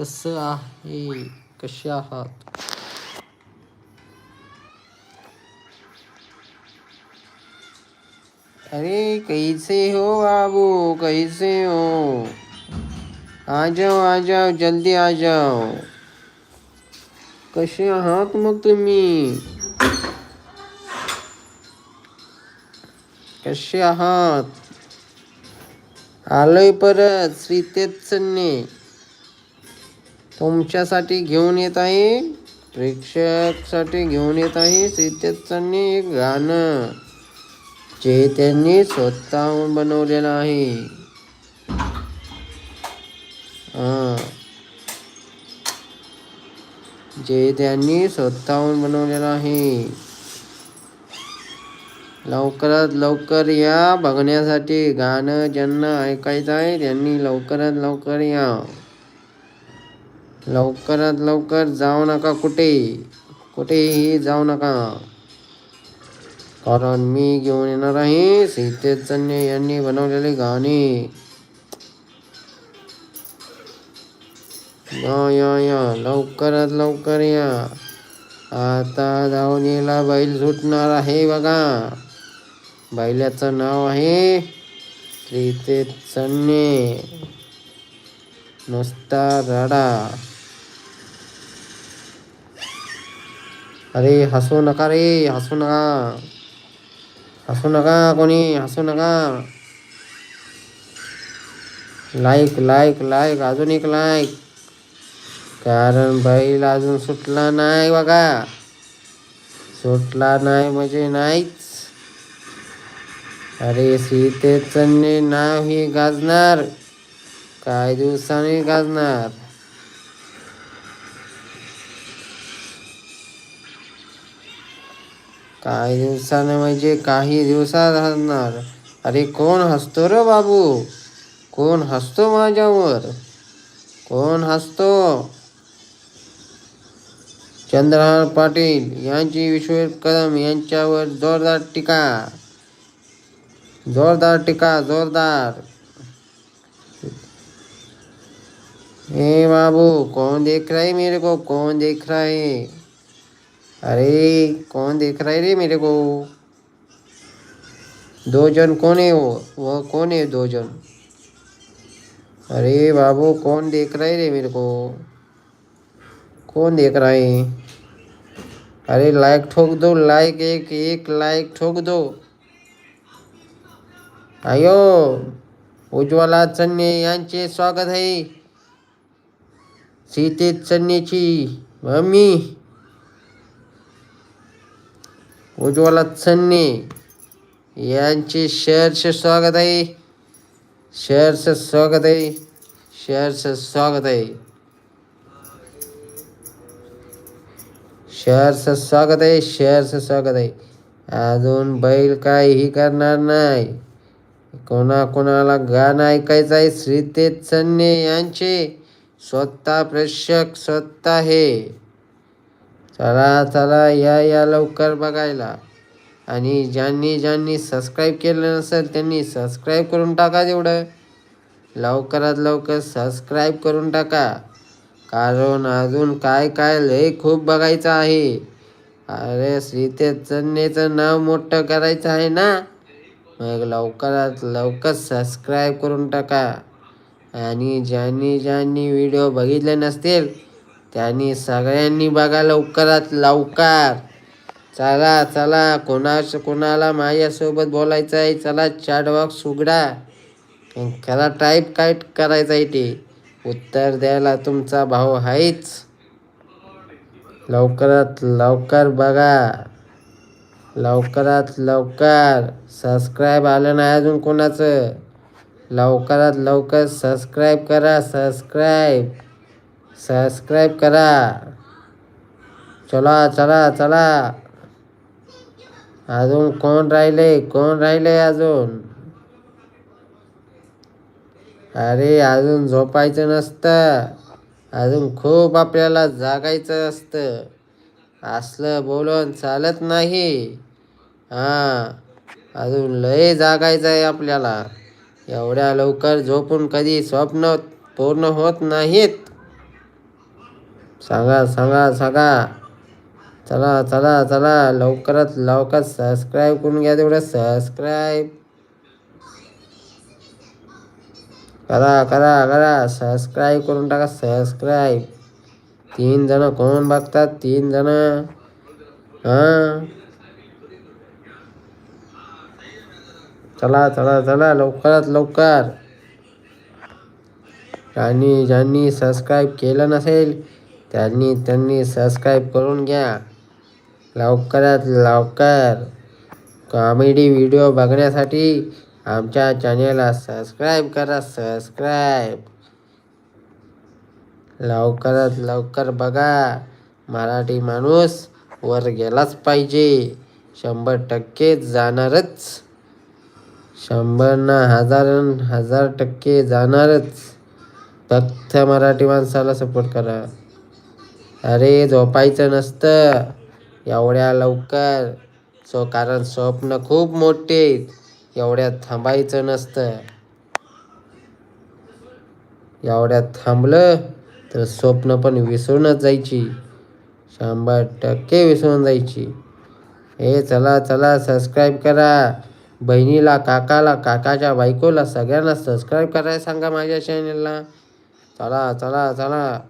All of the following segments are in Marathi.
कसं आहे, कसे आहात? अरे कैसे हो बाबू, कैसे हो? आ जाओ आ जाओ, जल्दी आ जाओ। कसे आहात मग तुम्ही? कसे आहात? आलोय परत श्री तुमच्यासाठी घेऊन येत आहे प्रेक्षकसाठी घेऊन येत आहे श्री एक गाणं जे त्यांनी स्वतःहून बनवलेलं आहे. जे त्यांनी स्वतःहून बनवलेलं आहे. लवकरात लवकर या बघण्यासाठी गाणं ज्यांना ऐकायचं आहे त्यांनी लवकरात लवकर या. लवकरात लवकर जाऊ नका कुठे? कुठेही जाऊ नका. कारण मी घेऊन येणार आहे. सीतेश चन्ने यांनी बनवलेले गाणे. या या या. लवकरात लवकर या. आता धावणीला बैल सुटणार आहे बघा. बैलाचं नाव आहे प्रीतेश चन्ने नुसता राडा. अरे हसू नका रे हसू नका. हसू नका कोणी हसू नका. लाईक लाईक लाईक अजून एक लाईक कारण बैल अजून सुटला नाही बघा. सुटला नाही म्हणजे नाहीच. अरे सीतेचने नाव ही गाजणार. काय दिवसांनी गाजणार. काही दिवसानं म्हणजे काही दिवसात हसणार. अरे कोण हसतो रे बाबू? कोण हसतो माझ्यावर? कोण हसतो? चंद्रहार पाटील यांची विश्वेश कदम यांच्यावर जोरदार टीका. जोरदार टीका जोरदार. हे बाबू कौन देख रहा है मेरे को? कौन देख रहा है? अरे, कौन देख रहा है रे मेरे को? दो जन कौन है वो? वो कौन है दो जन? अरे बाबू, कौन देख रहा है रे मेरे को? कौन देख रहा है? अरे लाइक ठोक दो लाइक एक एक लाइक ठोक दो। अयो उज्ज्वला चन्ने यांचे स्वागत आहे सीते चन्नेची मम्मी। उज्ज्वला चन्ने यांचे शहर्ष स्वागत आहे. शहर्ष स्वागत आहे. शहर्ष स्वागत आहे. शहर्ष स्वागत आहे. शहर्ष स्वागत आहे. अजून बैल काहीही करणार नाही. कोणाकोणाला गाणं ऐकायचं आहे? श्रीतेज चन्ने यांचे स्वतः प्रेक्षक स्वतः हे. चला चला या या लवकर बघायला. आणि ज्यांनी ज्यांनी सबस्क्राईब केलं नसेल त्यांनी सबस्क्राईब करून टाका तेवढं. लवकरात लवकर सबस्क्राईब करून टाका. कारण अजून काय काय लय खूप बघायचं आहे. अरे श्रीते चन्नेचं नाव मोठं करायचं आहे ना? मग लवकरात लवकर सबस्क्राईब करून टाका. आणि ज्यांनी ज्यांनी व्हिडिओ बघितले नसतील त्यांनी सगळ्यांनी बघा लवकरात लवकर. चला चला कोणा कोणाला माझ्यासोबत बोलायचं आहे चला चॅट बॉक्स उघडा. त्याला टाईप काय करायचं आहे ते. उत्तर द्यायला तुमचा भाऊ आहेच लवकरात लवकर बघा. लवकरात लवकर. सबस्क्राईब आलं नाही अजून कोणाचं? लवकरात लवकर सबस्क्राईब करा सबस्क्राईब सबस्क्राईब करा. चला चला चला. अजून कोण राहिले? कोण राहिले अजून? अरे अजून झोपायचं नसतं. अजून खूप आपल्याला जागायचं असतं. असलं बोलून चालत नाही. हां अजून लय जागायचं आहे आपल्याला. एवढ्या लवकर झोपून कधी स्वप्न पूर्ण होत नाहीत. सांगा सांगा सांगा. चला चला चला. लवकरात लवकर सबस्क्राईब करून घ्या तेवढं. सबस्क्राईब करा करा करा. सबस्क्राईब करून टाका. सबस्क्राईब तीन जण कोण बघतात? तीन जण. हां. चला चला चला. लवकरात लवकर. आणि ज्यांनी सबस्क्राईब केलं नसेल त्यांनी त्यांनी सबस्क्राईब करून घ्या. लवकरात लवकर कॉमेडी व्हिडिओ बघण्यासाठी आमच्या चॅनेलला सबस्क्राईब करा सबस्क्राईब लवकरात लवकर बघा. मराठी माणूस वर गेलाच पाहिजे. शंभर टक्के जाणारच. शंभर ना हजार हजार टक्के जाणारच. फक्त मराठी माणसाला सपोर्ट करा. अरे झोपायचं नसतं. एवढ्या लवकर. सो कारण स्वप्न खूप मोठे आहेत. एवढ्यात थांबायचं नसतं. एवढ्यात थांबलं तर स्वप्न पण विसरूनच जायची. शंभर टक्के विसरून जायची. हे चला चला सबस्क्राईब करा. बहिणीला काकाला काकाच्या बायकोला सगळ्यांना सबस्क्राईब करायला सांगा माझ्या चॅनलला चला चला चला.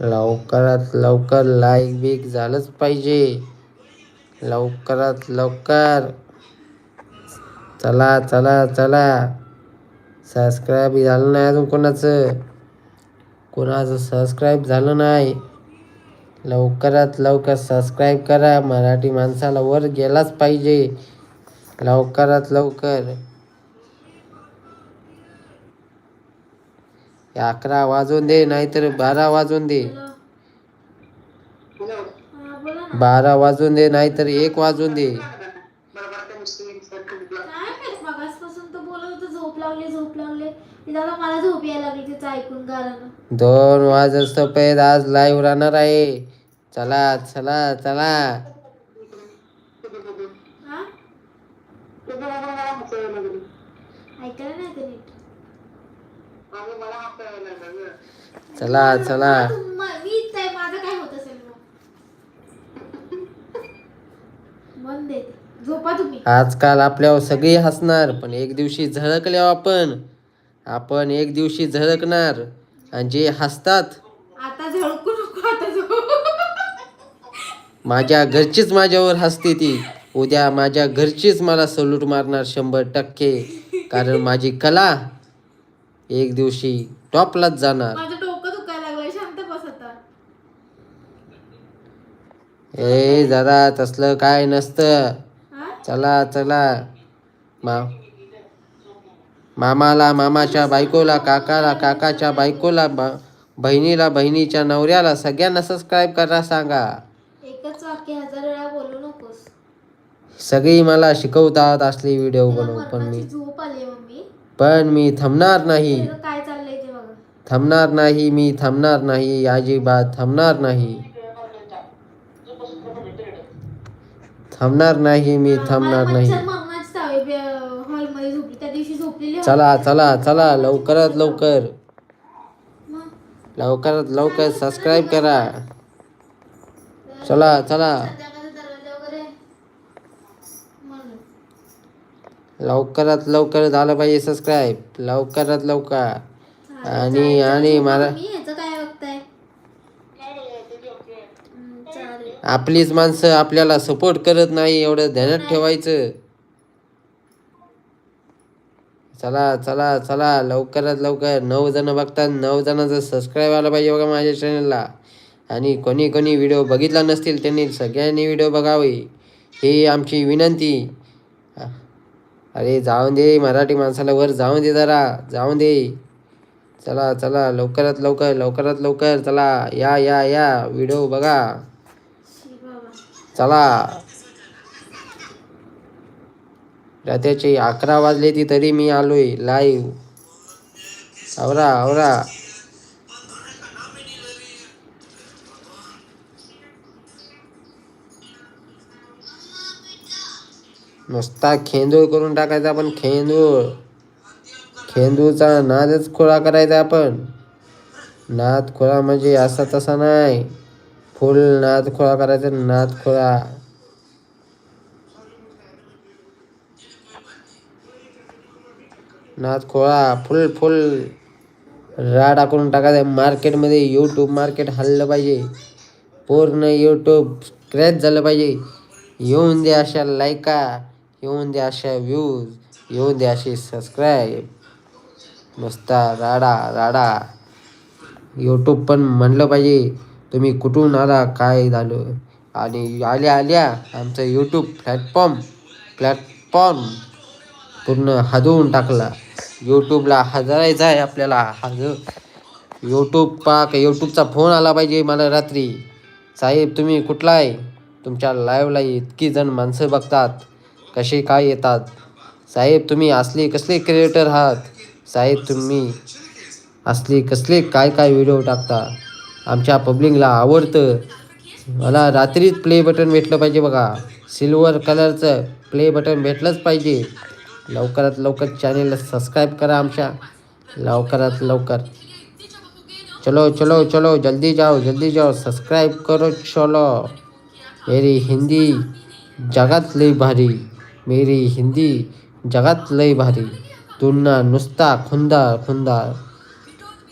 लवकरात लवकर लाईक बीक झालंच पाहिजे. लवकरात लवकर. चला चला चला. सबस्क्राईब झालं नाही अजून कोणाचं? कोणाचं सबस्क्राईब झालं नाही? लवकरात लवकर सबस्क्राईब करा. मराठी माणसाला वर गेलाच पाहिजे. लवकरात लवकर. अकरा वाजून दे नाहीतर बारा वाजून दे. बोला. ना बारा वाजून दे नाहीतर एक वाजून दे. काय माहीत मगासपासून तर बोलत होतं झोप लागली झोप लागले. की दादा मला झोप यायला लागली तिचं ऐकून गाणं दोन वाजस्तोपर्यंत आज लाईव्ह राहणार आहे. चला चला चला. हा? ऐकायला नाही चला चला. आजकाल आपल्यावर सगळी हसणार पण एक दिवशी झळकल्यावर आपण आपण एक दिवशी झळकणार. आणि जे हसतात माझ्या घरचीच माझ्यावर हसते ती. उद्या माझ्या घरचीच मला सल्यूट मारणार शंभर टक्के. कारण माझी कला एक दिवशी टॉपलाच जाणार. माझं डोकं दुखायला लागलंय शांत बस आता. ए जरा तसलं काय नसतं. हा? चला चला. मा मामाला मामाच्या बायकोला काकाला काकाच्या बायकोला ब- बहिणीला बहिणीच्या नवऱ्याला सगळ्यांना सबस्क्राईब करा सांगा. एकच वाक्य हजार वेळा बोलू नकोस. सगळी मला शिकवतात असले व्हिडिओ मला बनवू पण मी. मरणाची झोप आली पण मी थांबणार नाही. त्याचं काय चाललंय ते बघा. थांबणार नाही मी थांबणार नाही अजिबात थांबणार नाही. थांबणार नाही मी थांबणार नाही. झोपली त्या दिवशी झोपलेली. चला चला चला लवकरात लवकर. लवकरात लवकर सबस्क्राईब करा. चला. चला लवकरात लवकर झालं पाहिजे सबस्क्राईब लवकरात लवकर. आणि. आणि मला आपलीच माणसं आपल्याला सपोर्ट करत नाही एवढं ध्यानात ठेवायचं. चला चला चला लवकरात लवकर. नऊ जण बघतात नऊ जणांचं सबस्क्राईब आलं पाहिजे बघा माझ्या चॅनलला आणि कोणी कोणी व्हिडिओ बघितला नसतील त्यांनी सगळ्यांनी व्हिडिओ बघावे. ही आमची विनंती. अरे जाऊन दे मराठी माणसाला वर जाऊन दे जरा जाऊन दे. चला चला लवकरात लवकर लवकरात लवकर चला या या या व्हिडिओ बघा. चला. रात्याचे अकरा वाजले ती तरी मी आलोय लाईव्ह आवरा आवरा. नुसता खेंदूळ करून टाकायचा आपण खेंदूळ. खेंदूळचा नादच खोळा करायचा आपण. नाद खोळा म्हणजे असा तसा नाही. फुल नाद खोळा करायचा नाद खोळा. नाद खोळा फुल फुल. राडा करून टाकायचा मार्केटमध्ये यूट्यूब मार्केट हल्लं पाहिजे. पूर्ण यूट्यूब क्रॅच झालं पाहिजे. येऊन दे अशा लायका. येऊन द्या अशा व्ह्यूज येऊन द्या असे सबस्क्राईब नुसता राडा राडा. यूट्यूब पण म्हणलं पाहिजे तुम्ही कुठून आला काय झालं? आणि आल्या आल्या आमचं यूट्यूब प्लॅटफॉर्म प्लॅटफॉर्म पूर्ण हदवून टाकला. यूट्यूबला हजरायचं आहे आपल्याला हज. यूट्यूब पाक यूट्यूबचा फोन आला पाहिजे मला रात्री. साहेब तुम्ही कुठला आहे? तुमच्या लाईव्हला इतकी जण माणसं बघतात. कसे काय येतात? साहेब तुम्ही असले कसले क्रिएटर आहात? साहेब तुम्ही असले कसले काय काय व्हिडिओ टाकता? आमच्या पब्लिकला आवडतं. मला रात्रीच प्ले बटन भेटलं पाहिजे बघा. सिल्वर कलरचं प्ले बटन भेटलंच पाहिजे. लवकरात लवकर चॅनेलला सबस्क्राईब करा आमच्या. लवकरात लवकर. चलो चलो चलो जल्दी जाओ जल्दी जाओ. सबस्क्राईब करो चलो. मेरी हिंदी जगात लई भारी. मेरी हिंदी जगत लई भारी। तुलना नुसता खुंदा खुंदा।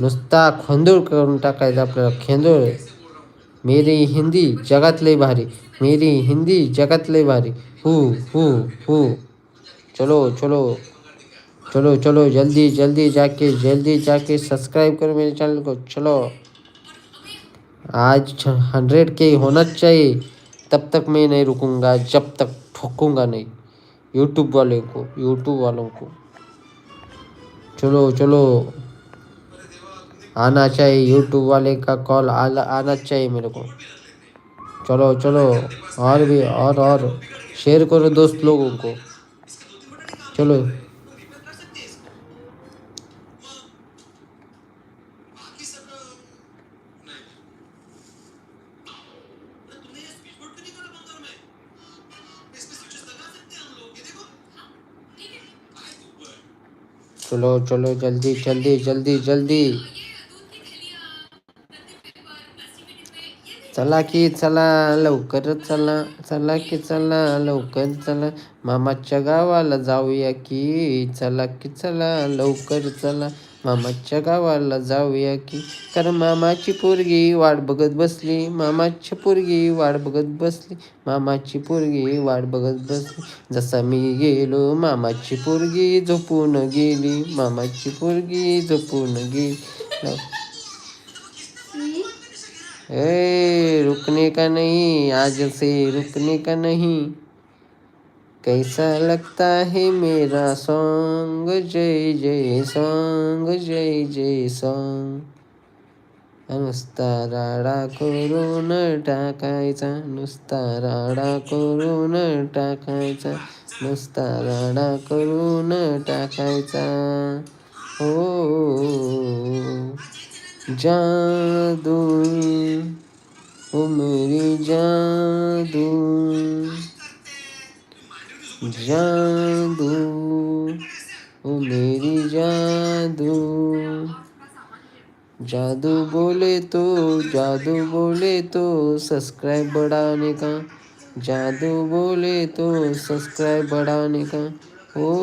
नुसता खोंदूळ करून टाकायचा मेरी हिंदी जगात लई भारी. मेरी हिंदी जगात लई भारी. हु, हू हू. चलो चलो चलो चलो, जल्दी जल्दी जाके जल्दी जाके सब्सक्राइब करो मेरे चैनल को। चलो। आज हंड्रेड के होना चाहिए। तब तक मैं नहीं रुकूँगा, जब तक ठोकूँगा नहीं। यूट्यूब वाले को यूट्यूब वालों को। चलो चलो। आना चाहिए यूट्यूब वाले का कॉल आना चाहिए मेरे को। चलो चलो। और भी, और और। शेयर करो दोस्त लोगों को। चलो। चलो चलो जल्दी जल्दी जल्दी जल्दी। चला की चला लवकर चला चला की चला लवकर चला। मामाच्या गावाला जाऊया की चला की चला लवकर चला। मामाच्या गावाला जाऊया की. कारण मामाची पोरगी वाट बघत बसली. मामाची पोरगी वाट बघत बसली. मामाची पोरगी वाट बघत बसली. जसा मी गेलो मामाची पोरगी झोपून गेली. मामाची पोरगी झोपून गेली. ए रुकने का नाही? आज से रुकने का नाही? कैसा लगता है मेरा सॉन्ग जय जय सॉन्ग जय जय सॉन्ग नुसता राडा करून टाकायचा नुसता राडा करून टाकायचा नुसता राडा करून टाकायचा. हो जादू उमरी मेरी जादू, ओ मेरी जादू। जादू बोले तो जादू बोले तो सब्सक्राइब बढ़ाने का। जादू बोले तो सब्सक्राइब बढ़ाने का। ओ,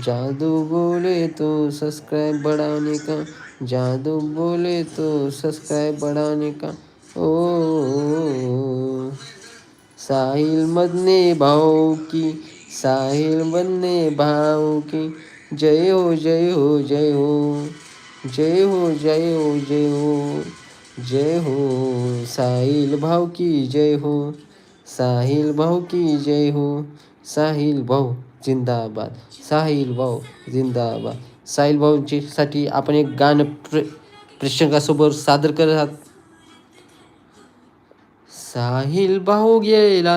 जादू बोले तो सब्सक्राइब बढ़ाने का। जादू बोले तो सब्सक्राइब बढ़ाने का। ओ साहिल मदने भाव की, साहिल मदने भाव की। जय हो जय हो जय हो जय हो जय हो जय हो जय हो, साहिल भाव की जय हो, साहिल भाव की जय हो, साहिल भाऊ जिंदाबाद, साहिल भाऊ जिंदाबाद। साहिल भाऊंची साठी आपण एक गाणं प्रे प्रेक्षकासोबत सादर करत आहात. साहिल भाऊ गेला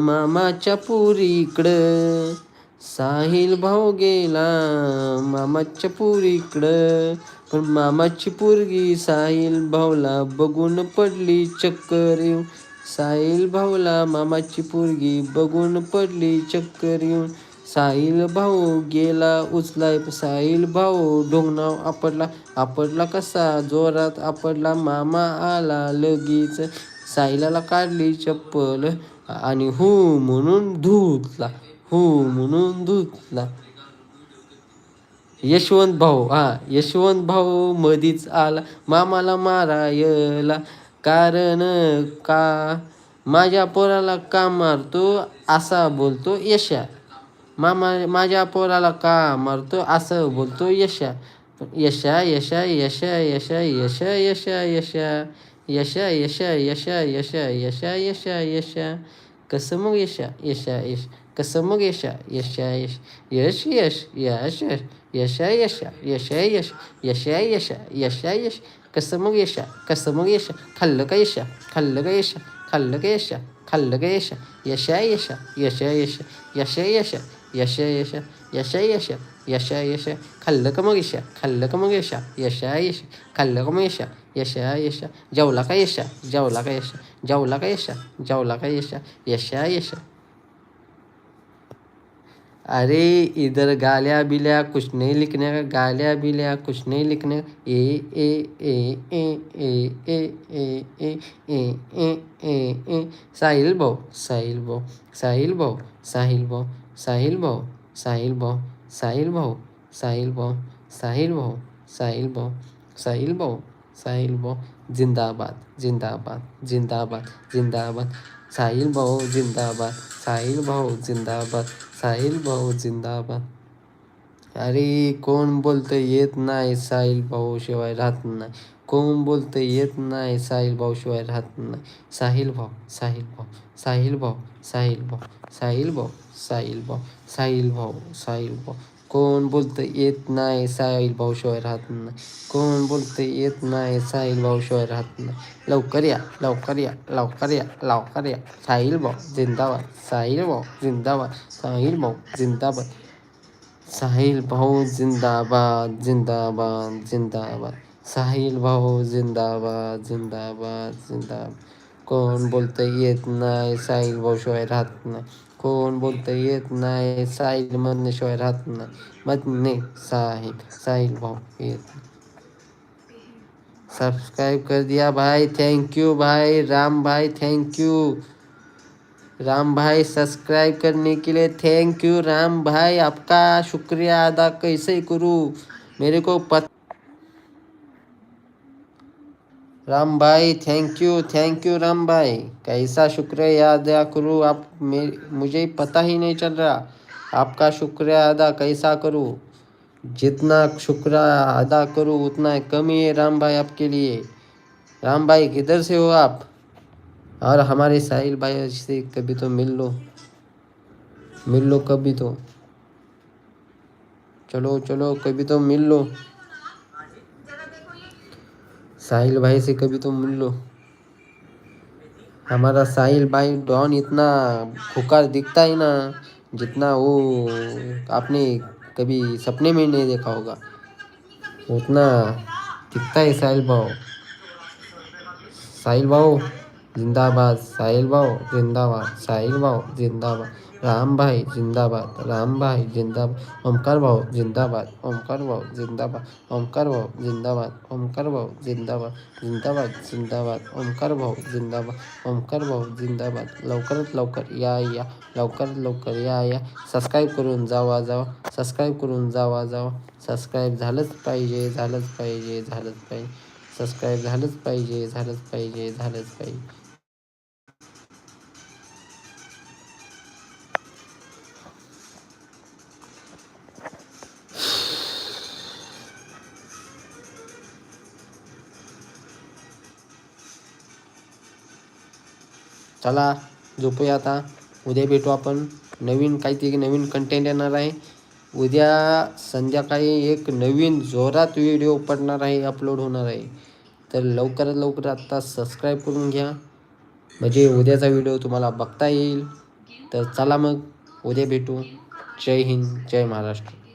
मामाच्या पुरीकडं. साहिल भाऊ गेला मामाच्या पुरीकडं. पण मामाची पोरगी साहिल भाऊला बघून पडली चक्कर येऊन. साहिल भाऊला मामाची पोरगी बघून पडली चक्कर येऊन. साहिल भाऊ गेला उचलाय साहिल भाऊ ढोंगणाव आपडला आपडला कसा? जोरात आपडला मामा आला लगेच. साहिलाला काढली चप्पल आणि हू म्हणून धुतला हू म्हणून धुतला यशवंत भाऊ हा यशवंत भाऊ मधीच आला मामाला मारायला. कारण का? माझ्या पोराला का मारतो? असा बोलतो यशा. मामा माझ्या पोराला का मारतो? असं बोलतो यशा. यशा यशा यशा यशा यशा यशा यशा. यशा यशा यशा यशा यशा यशा यशा कसं मग यशा यशा यश कसं मग यशा यशा यश यश यश यश यश यशा यशा यशा यश यशा यशा यशा यश कसं मग यशा कसं मग यशा खाल्लं का यशा खाल्लं का यशा खाल्लं का यशा खाल्लं का यशा यशा यशा यशा यशा यशा यशा यशा यशा यशा यशा यशा यशा खाल्लं का मग यशा खाल्लं का मग यशा यशा यश खाल्लं का मग यशा यशा यशा जेवला का यशा जेवला का यशा जेवला का यशा जेवला का यशा यशा यशा अरे इधर गाल्या बिल्या कुछ नहीं लिखने का गाल्या बिल्या कुछ नहीं लिखने का ए ए ए ए ए ए ए ए ए ए ए ए साहिल भाऊ साहिल भाऊ साहिल भाऊ साहिल भाऊ साहिल भाऊ साहिल भाऊ સાહિલ ભાઉ સાહિલ ભાઉ સાહિલ ભાઉ સાહિલ ભાઉ સાહિલ ભાઉ સાહિલ ભાઉ જિંદાબાદ જિંદાબાદ જિંદાબાદ જિંદાબાદ સાહિલ ભાઉ જિંદાબાદ સાહિલ ભાઉ જિંદાબાદ સાહિલ ભાઉ જિંદાબાદ अरे कोण बोलतं येत नाही साहिल भाऊ शिवाय राहत नाही कोण बोलतं येत नाही साहिल भाऊ शिवाय राहत नाही साहिल भाऊ साहिल भाऊ साहिल भाऊ साहिल भाऊ साहिल भाऊ साहिल भाऊ साहिल भाऊ साहिल भाऊ कोण बोलतं येत नाही साहिल भाऊ शिवाय राहत नाही कोण बोलतं येत नाही साहिल भाऊ शिवाय राहत नाही लवकर या लवकर या लवकर या लवकर या साहिल भाऊ जिंदाबाद साहिल भाऊ जिंदाबाद साहिल भाऊ जिंदाबाद साहिल भाऊ जिंदाबाद जिंदाबाद जिंदाबाद। साहिल भाऊ जिंदाबाद जिंदाबाद जिंदाबाद। कोण बोलतं येत नाही साहिल भाऊ शिवाय राहत नाही कोण बोलतं येत नाही साहिल मधण्याशिवाय राहत नाही मधने साहिल साहिल भाऊ येत सब्सक्राइब कर दिया भाई थैंक यू भाई, राम भाई थैंक यू राम भाई सब्सक्राइब करने के लिए थैंक यू राम भाई, आपका शुक्रिया अदा कैसे करूँ? मेरे को पत राम भाई thank you thank you Ram भाई। कैसा शुक्रिया अदा करूँ? आप मे मुझे पता ही नहीं चल रहा। आपका शुक्रिया अदा कैसा करूँ? जितना शुक्र अदा करूँ, उतना कमी है राम भाई आपके लिए। राम भाई, किधर से हो आप? और हमारे साहिल भाई से कभी तो मिल लो। मिल लो कभी तो। चलो चलो, कभी तो मिल लो। साहिल भाई से कभी तो मिल लो। हमारा साहिल भाई डॉन इतना खुकार दिखता है ना, जितना वो आपने कभी सपने में नहीं देखा होगा। उतना दिखता है साहिल भाव। साहिल भाऊ जिंदाबाद साहिल भाऊ जिंदाबाद साहिल भाऊ जिंदाबाद रामभाई जिंदाबाद रामभाई जिंदाबाद ओमकार भाऊ जिंदाबाद ओमकार भाऊ जिंदाबाद ओमकार भाऊ जिंदाबाद ओमकार भाऊ जिंदाबाद जिंदाबाद जिंदाबाद ओमकार भाऊ जिंदाबाद ओमकार भाऊ जिंदाबाद. लवकरात लवकर या या. लवकरात लवकर या या. सबस्क्राईब करून जावा जावा. सबस्क्राईब करून जावा जावा. सबस्क्राईब झालंच पाहिजे झालंच पाहिजे झालंच पाहिजे. सबस्क्राईब झालंच पाहिजे झालंच पाहिजे झालंच पाहिजे. चला झोपूया आता. उद्या भेटू आपण. नवीन काहीतरी नवीन कंटेंट येणार आहे. उद्या संध्याकाळी एक नवीन जोरात व्हिडिओ पडणार आहे अपलोड होणार आहे. तर लवकरात लवकर आत्ता सबस्क्राईब करून घ्या. म्हणजे उद्याचा व्हिडिओ तुम्हाला बघता येईल. तर चला मग उद्या भेटू. जय हिंद जय महाराष्ट्र.